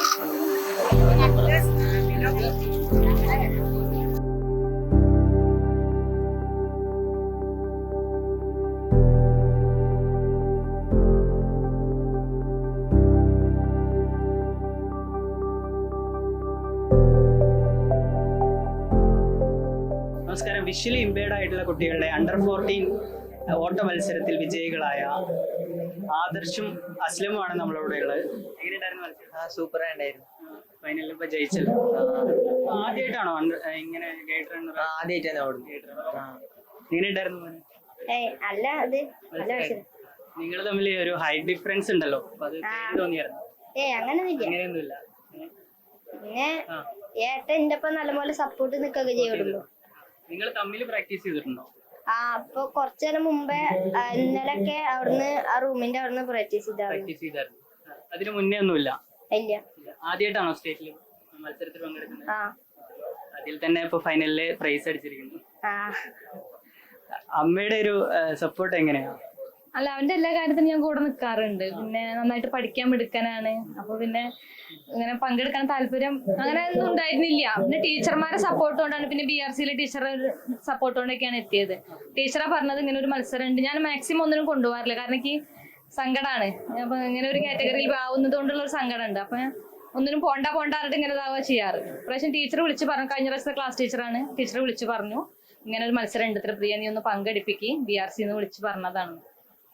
നമസ്കാരം. Visually impaired ആയിട്ടുള്ള കുട്ടികളുടെ അണ്ടർ ഫോർട്ടീൻ ഓട്ട മത്സരത്തിൽ വിജയികളായ ആദർശും അസ്ലമുമാണ് നമ്മളവിടെ ഉള്ളത്. എങ്ങനെയുണ്ടായിരുന്നു മത്സരം? ആ സൂപ്പർ ആയിട്ടായിരുന്നു ഫൈനലിൽ ഇപ്പൊ ജയിച്ചല്ലോ ആദ്യമായിട്ടാണോ ഇങ്ങനെ ഗേറ്റ് റണ്ണർ ആ ആദ്യമായിട്ടാണ് അവിടെ. എങ്ങനെയുണ്ടായിരുന്നു? അല്ല അത് നല്ല നിങ്ങൾ തമ്മിൽ ഒരു ഹൈറ്റ് ഡിഫറൻസ് ഉണ്ടല്ലോ. അത് തോന്നിയായിരുന്നു. അങ്ങനൊന്നുമില്ല. അങ്ങനെയൊന്നുമില്ല. പിന്നെ ഏട്ടൻ എന്റെ ഒപ്പം നല്ലപോലെ സപ്പോർട്ട് നിൽക്കുകയൊക്കെ ചെയ്യുള്ളൂ നിങ്ങൾ തമ്മിൽ പ്രാക്ടീസ് ചെയ്തിട്ടുണ്ടോ? ആ അപ്പൊ കുറച്ചു നേരം മുമ്പേ ഇന്നലെ ഇന്നലൊക്കെ അവിടുന്ന് ആ റൂമിന്റെ അവിടുന്ന് പ്രാക്ടീസ് ചെയ്തായിരുന്നു പ്രാക്ടീസ് ചെയ്തായിരുന്നു. അതിനു അതിന് മുന്നേ ഒന്നുമില്ല. ഇല്ല. ആദ്യമായിട്ടാണോ സ്റ്റേറ്റിൽ മത്സരത്തിൽ പങ്കെടുക്കുന്നത്? ആ. അതിൽ തന്നെ ഇപ്പൊ ഫൈനലിൽ പ്രൈസ് അടിച്ചിരിക്കുന്നു. ആ. അമ്മയുടെ ഒരു സപ്പോർട്ട് എങ്ങനെയാ? അല്ല അവന്റെ എല്ലാ കാര്യത്തിനും ഞാൻ കൂടെ നിൽക്കാറുണ്ട് പിന്നെ നന്നായിട്ട് പഠിക്കാൻ മിടുക്കനാണ്. അപ്പൊ പിന്നെ ഇങ്ങനെ പങ്കെടുക്കാൻ താല്പര്യം അങ്ങനെ ഒന്നും ഉണ്ടായിരുന്നില്ല. പിന്നെ ടീച്ചർമാരെ സപ്പോർട്ട് കൊണ്ടാണ് പിന്നെ ബി ആർ സിയിലെ ടീച്ചർ സപ്പോർട്ട് കൊണ്ടൊക്കെയാണ് എത്തിയത്. ടീച്ചറാ പറഞ്ഞത് ഇങ്ങനെ ഒരു മത്സരം ഉണ്ട്. ഞാൻ മാക്സിമം ഒന്നിനും കൊണ്ടുപോകാറില്ല. കാരണം എനിക്ക് സങ്കടമാണ് അപ്പൊ ഇങ്ങനെ ഒരു കാറ്റഗറിയിൽ ആവുന്നത് കൊണ്ടുള്ള ഒരു സങ്കടം ഉണ്ട് അപ്പൊ ഒന്നിനും പോണ്ട പോണ്ട പറഞ്ഞിട്ട് ഇങ്ങനെ ഇതാവുക ചെയ്യാറ്. പ്രാവശ്യം ടീച്ചർ വിളിച്ച് പറഞ്ഞു കഴിഞ്ഞ പ്രാവശ്യത്തെ ക്ലാസ് ടീച്ചറാണ് ടീച്ചർ വിളിച്ച് പറഞ്ഞു. ഇങ്ങനെ ഒരു മത്സരം ഉണ്ട്. ഇത്ര പ്രിയ നീ ഒന്ന് പങ്കെടുപ്പിക്കുകയും ബി ആർ സിന്ന് വിളിച്ച് പറഞ്ഞതാണ്.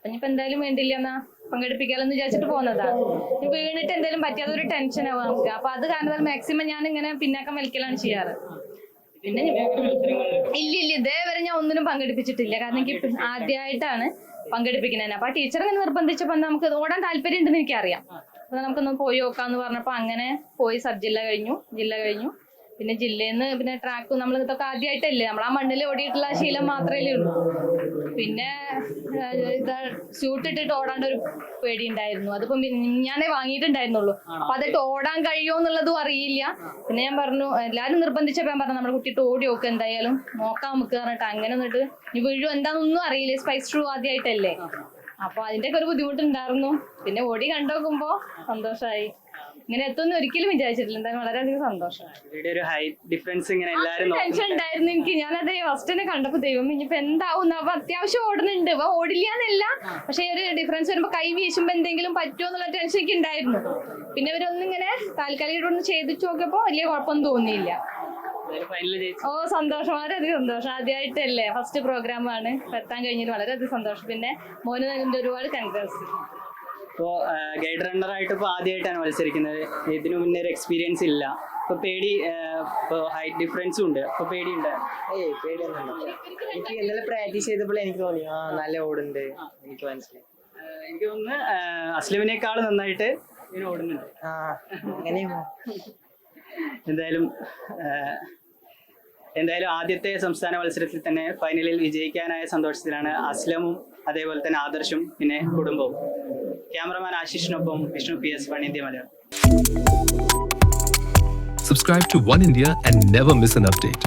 അപ്പൊ ഇനിയിപ്പോ എന്തായാലും വേണ്ടില്ല എന്നാ പങ്കെടുപ്പിക്കാലെന്ന് വിചാരിച്ചിട്ട് പോകുന്നതാ. വീണിട്ട് എന്തെങ്കിലും പറ്റിയാതെ ഒരു ടെൻഷൻ ആവും നമുക്ക്. അപ്പൊ അത് കാരണം മാക്സിമം ഞാൻ ഇങ്ങനെ പിന്നാക്കം വലിക്കലാണ് ചെയ്യാറ്. പിന്നെ ഇല്ല ഇല്ല ഇതേവരെ ഞാൻ ഒന്നിനും പങ്കെടുപ്പിച്ചിട്ടില്ല. കാരണം എനിക്ക് ആദ്യമായിട്ടാണ് പങ്കെടുപ്പിക്കുന്നത്. അപ്പൊ ആ ടീച്ചർ ഇങ്ങനെ നിർബന്ധിച്ചപ്പോ നമുക്ക് ഓടാൻ താല്പര്യം ഉണ്ടെന്ന് എനിക്കറിയാം. അപ്പൊ നമുക്കൊന്ന് പോയി നോക്കാന്ന് പറഞ്ഞപ്പോ അങ്ങനെ പോയി സബ് ജില്ല കഴിഞ്ഞു. ജില്ല കഴിഞ്ഞു. പിന്നെ ജില്ലയിൽ നിന്ന് പിന്നെ ട്രാക്ക് നമ്മൾ ഇതൊക്കെ ആദ്യമായിട്ടല്ലേ നമ്മൾ ആ മണ്ണിൽ ഓടിയിട്ടുള്ള ശീലം മാത്രമേ ഉള്ളൂ. പിന്നെ ഇതാ ഷൂട്ട് ഇട്ടിട്ട് ഓടാണ്ട് ഒരു പേടി ഉണ്ടായിരുന്നു അതിപ്പോ ഞാനേ വാങ്ങിയിട്ടുണ്ടായിരുന്നുള്ളൂ. അപ്പൊ അതിട്ട് ഓടാൻ കഴിയുമോ എന്നുള്ളതും അറിയില്ല. പിന്നെ ഞാൻ പറഞ്ഞു എല്ലാരും നിർബന്ധിച്ചപ്പോ ഞാൻ പറഞ്ഞു നമ്മുടെ കുട്ടിയിട്ട് ഓടി നോക്ക് എന്തായാലും. നോക്കാം നമുക്ക് പറഞ്ഞിട്ട് അങ്ങനെ എന്നിട്ട് ഇനി വീഴും എന്താണെന്നൊന്നും അറിയില്ല. സ്പൈസ് ട്രൂ ആദ്യമായിട്ടല്ലേ അപ്പൊ അതിന്റെ ഒക്കെ ഒരു ബുദ്ധിമുട്ടുണ്ടായിരുന്നു. പിന്നെ ഓടി കണ്ടു നോക്കുമ്പോ സന്തോഷമായി ഇങ്ങനെ എത്തുമെന്ന് ഒരിക്കലും വിചാരിച്ചിട്ടില്ല. എന്തായാലും വളരെയധികം സന്തോഷം. ഇവിടെ ഒരു ഹൈറ്റ് ഡിഫറൻസ് ഇങ്ങനെ എല്ലാരും ടെൻഷൻ ഉണ്ടായിരുന്നു എനിക്ക്. ഞാനത് ഫസ്റ്റ് തന്നെ കണ്ടപ്പോ ദൈവം ഇനിയിപ്പോ എന്താവും? അപ്പൊ അത്യാവശ്യം ഓടുന്നുണ്ട്. അപ്പൊ ഓടില്ല എന്നല്ല. പക്ഷെ ഒരു ഡിഫറൻസ് വരുമ്പോ കൈ വീശുമ്പോ എന്തെങ്കിലും പറ്റുമോ എന്നുള്ള ടെൻഷൻ എനിക്ക് ഉണ്ടായിരുന്നു. പിന്നെ ഇവരൊന്നിങ്ങനെ താൽക്കാലികമായിട്ട് ഒന്ന് ചെയ്തിട്ട് നോക്കിയപ്പോ വലിയ കുഴപ്പമൊന്നും തോന്നിയില്ല. ഓ സന്തോഷം. വളരെയധികം സന്തോഷം. ആദ്യമായിട്ടല്ലേ ഫസ്റ്റ് പ്രോഗ്രാം ആണ്. ഇപ്പൊ എത്താൻ കഴിഞ്ഞിട്ട് വളരെയധികം സന്തോഷം. പിന്നെ മോന് നൽകുന്ന ഒരുപാട് കൺഗ്രസ് ഇപ്പോ ഗൈഡ് റണ്ണറായിട്ട് ആയിട്ട് ഇപ്പൊ ആദ്യമായിട്ടാണ് മത്സരിക്കുന്നത്. ഇതിനു മുന്നേ ഒരു എക്സ്പീരിയൻസ് ഇല്ല. ഇപ്പൊ പേടി ഇപ്പോൾ ഹൈറ്റ് ഡിഫറൻസും ഉണ്ട്. അപ്പോൾ പേടി ഉണ്ട് ഏയ് പേടിയൊന്നും എനിക്ക് ഇന്നലെ പ്രാക്ടീസ് ചെയ്തപ്പോൾ എനിക്ക് തോന്നി ആ നല്ല ഓടുണ്ട് എനിക്ക് മനസ്സിലായി. എനിക്ക് തോന്നുന്നു അസ്ലമിനേക്കാൾ നന്നായിട്ട് ഇങ്ങനെ ഓടുന്നുണ്ട്. ആ അങ്ങനെയും എന്തായാലും എന്തായാലും ആദ്യത്തെ സംസ്ഥാന മത്സരത്തിൽ തന്നെ ഫൈനലിൽ വിജയിക്കാനായ സന്തോഷത്തിലാണ് അസ്ലമും അതേപോലെ തന്നെ ആദർശും പിന്നെ കുടുംബവും. Cameraman ആശിഷിനൊപ്പം Vishnu P S one India Malayalam Subscribe to One India and never miss an update.